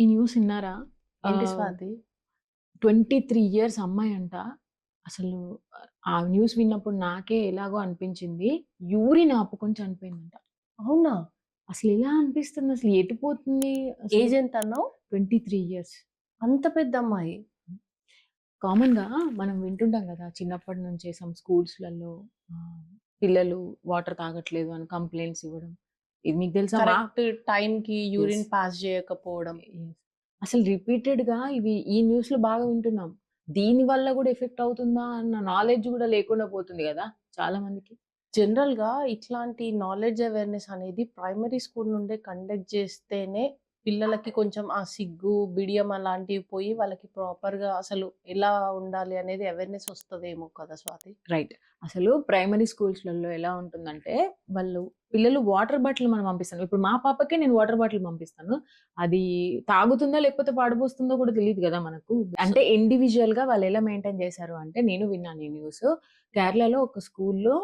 ఈ న్యూస్ విన్నారా? ఏంటి స్వాతి? ట్వంటీ త్రీ ఇయర్స్ అమ్మాయి అంట. అసలు ఆ న్యూస్ విన్నప్పుడు నాకే ఎలాగో అనిపించింది. యూరిన్ ఆపుకొని చనిపోయిందంట. అవునా? అసలు ఎలా అనిపిస్తుంది? అసలు ఎటుపోతుంది ఏజ్ ఎంత అన్నావు? Twenty three years. అంత పెద్ద అమ్మాయి? కామన్గా మనం వింటుంటాం కదా చిన్నప్పటి నుంచే సమ్ స్కూల్స్లలో పిల్లలు వాటర్ తాగట్లేదు అని కంప్లైంట్స్ ఇవ్వడం. ఇది మీకు తెలుసా కరెక్ట్ టైం కి యూరిన్. పాస్ చేయకపోవడం. అసలు రిపీటెడ్గా ఇవి ఈ న్యూస్లో బాగా వింటున్నాం. దీని వల్ల కూడా ఎఫెక్ట్ అవుతుందా అన్న నాలెడ్జ్ కూడా లేకుండా పోతుంది కదా చాలా మందికి. జనరల్గా ఇట్లాంటి నాలెడ్జ్ అవేర్నెస్ అనేది ప్రైమరీ స్కూల్ నుండే కండక్ట్ చేస్తేనే పిల్లలకి కొంచెం ఆ సిగ్గు బిడియం అలాంటివి పోయి వాళ్ళకి ప్రాపర్గా అసలు ఎలా ఉండాలి అనేది అవేర్నెస్ వస్తుందేమో కదా స్వాతి. రైట్. అసలు ప్రైమరీ స్కూల్స్లలో ఎలా ఉంటుందంటే వాళ్ళు పిల్లలు వాటర్ బాటిల్ మనం పంపిస్తాను. ఇప్పుడు మా పాపకే నేను వాటర్ బాటిల్ పంపిస్తాను. అది తాగుతుందా లేకపోతే పాడబోస్తుందో కూడా తెలియదు కదా మనకు. అంటే ఇండివిజువల్గా వాళ్ళు ఎలా మెయింటైన్ చేశారు అంటే నేను విన్నాను ఈ న్యూస్ కేరళలో ఒక స్కూల్లో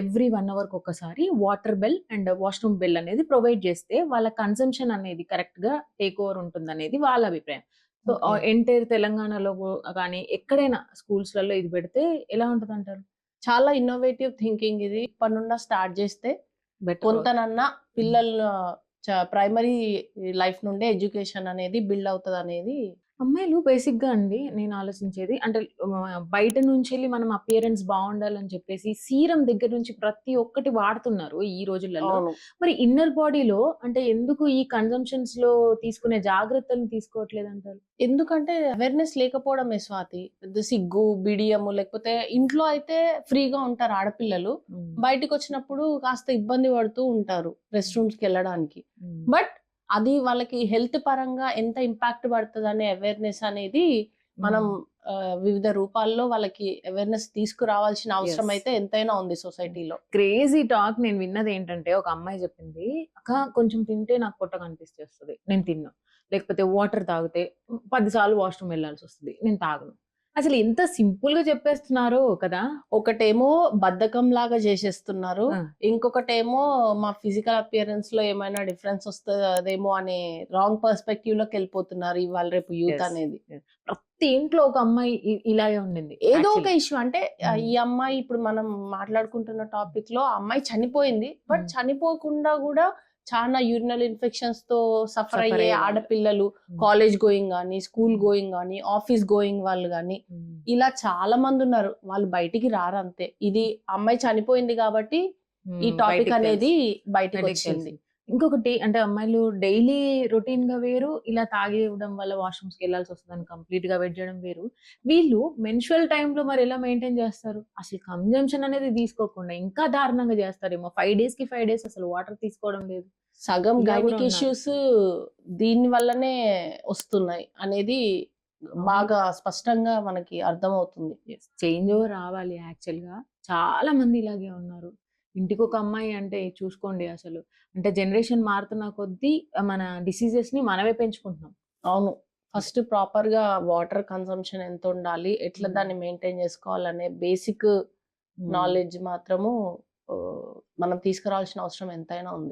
ఎవ్రీ వన్ అవర్ ఒక్కసారి water bell and washroom bell అనేది ప్రొవైడ్ చేస్తే వాళ్ళ కన్సంప్షన్ అనేది కరెక్ట్గా టేక్ ఓవర్ ఉంటుంది అనేది వాళ్ళ అభిప్రాయం. సో. ఎంటైర్ తెలంగాణలో కానీ ఎక్కడైనా స్కూల్స్లలో ఇది పెడితే ఎలా ఉంటుంది అంటారు చాలా ఇన్నోవేటివ్ థింకింగ్ ఇది. ఇప్పటి నుండి స్టార్ట్ చేస్తే కొంతనన్నా పిల్లల ప్రైమరీ లైఫ్ నుండే ఎడ్యుకేషన్ అనేది బిల్డ్ అవుతుంది అనేది అమ్మాయిలు బేసిక్గా అండి నేను ఆలోచించేది. అంటే బయట నుంచి వెళ్ళి మనం అపియరెన్స్ బాగుండాలని చెప్పేసి సీరం దగ్గర నుంచి ప్రతి ఒక్కటి వాడుతున్నారు ఈ రోజులలో. అవును. మరి ఇన్నర్ బాడీలో అంటే ఎందుకు ఈ కన్జంప్షన్స్లో తీసుకునే జాగ్రత్తలు తీసుకోవట్లేదు అంటారు ఎందుకంటే అవేర్నెస్ లేకపోవడమే స్వాతి. పెద్ద సిగ్గు బిడియము లేకపోతే ఇంట్లో అయితే ఫ్రీగా ఉంటారు ఆడపిల్లలు. బయటికి వచ్చినప్పుడు కాస్త ఇబ్బంది పడుతూ ఉంటారు రెస్ట్కి వెళ్ళడానికి. బట్ అది వాళ్ళకి హెల్త్ పరంగా ఎంత ఇంపాక్ట్ పడుతుంది అనే అవేర్నెస్ అనేది మనం వివిధ రూపాల్లో వాళ్ళకి అవేర్నెస్ తీసుకురావాల్సిన అవసరం. అయితే ఎంతైనా ఉంది సొసైటీలో. క్రేజీ టాక్ నేను విన్నది ఏంటంటే ఒక అమ్మాయి చెప్పింది అక్క కొంచెం తింటే నాకు పొట్ట కనిపిస్తేస్తుంది నేను తిన్నా. లేకపోతే వాటర్ తాగితే పది సార్లు వాష్రూమ్ వెళ్ళాల్సి వస్తుంది నేను తాగను. అసలు ఎంత సింపుల్గా చెప్పేస్తున్నారో కదా ఒకటేమో బద్ధకం లాగా చేసేస్తున్నారు. ఇంకొకటేమో మా ఫిజికల్ అపియరెన్స్లో ఏమైనా డిఫరెన్స్ వస్తుందేమో అనే రాంగ్ పర్స్పెక్టివ్లోకి వెళ్ళిపోతున్నారు ఇవాళ రేపు యూత్. అనేది ప్రతి ఇంట్లో ఒక అమ్మాయి ఇలాగే ఉండింది ఏదో ఒక. ఇష్యూ అంటే ఆ, Mm. ఈ అమ్మాయి ఇప్పుడు మనం మాట్లాడుకుంటున్న టాపిక్లో ఆ అమ్మాయి చనిపోయింది బట్ Mm. చనిపోకుండా కూడా చాలా యూరినల్ ఇన్ఫెక్షన్స్తో సఫర్ అయ్యే. ఆడపిల్లలు. కాలేజ్ గోయింగ్ కానీ స్కూల్ గోయింగ్ కానీ ఆఫీస్ గోయింగ్ వాళ్ళు కానీ. ఇలా చాలా మంది ఉన్నారు వాళ్ళు బయటికి రారు అంతే ఇది అమ్మాయి చనిపోయింది కాబట్టి ఈ. టాపిక్ అనేది. బయటకు వచ్చింది. ఇంకొకటి అంటే అమ్మాయిలు డైలీ రొటీన్గా వేరు ఇలా తాగేయడం వల్ల వాష్రూమ్స్కి వెళ్ళాల్సి వస్తుందని కంప్లీట్గా వెయిట్ చేయడం వేరు. వీళ్ళు మెన్షువల్లో మరి ఎలా మెయింటైన్ చేస్తారు? అసలు కన్జంప్షన్ అనేది తీసుకోకుండా ఇంకా దారుణంగా చేస్తారేమో. ఫైవ్ డేస్కి ఫైవ్ డేస్ అసలు వాటర్ తీసుకోవడం లేదు. సగం గైనిక్. ఇష్యూస్ దీని వల్లనే వస్తున్నాయి అనేది బాగా స్పష్టంగా మనకి అర్థమవుతుంది. చేంజ్ ఓవర్ రావాలి యాక్చువల్గా. చాలా మంది ఇలాగే ఉన్నారు. ఇంటికి ఒక అమ్మాయి అంటే చూసుకోండి అసలు. అంటే జనరేషన్ మారుతున్న కొద్దీ మన డిసీజెస్ని మనమే పెంచుకుంటున్నాం. అవును. ఫస్ట్ ప్రాపర్గా వాటర్ కన్సంప్షన్ ఎంత ఉండాలి ఎట్లా. దాన్ని మెయింటైన్ చేసుకోవాలనే బేసిక్ నాలెడ్జ్ మాత్రము మనం తీసుకురావాల్సిన అవసరం ఎంతైనా ఉంది.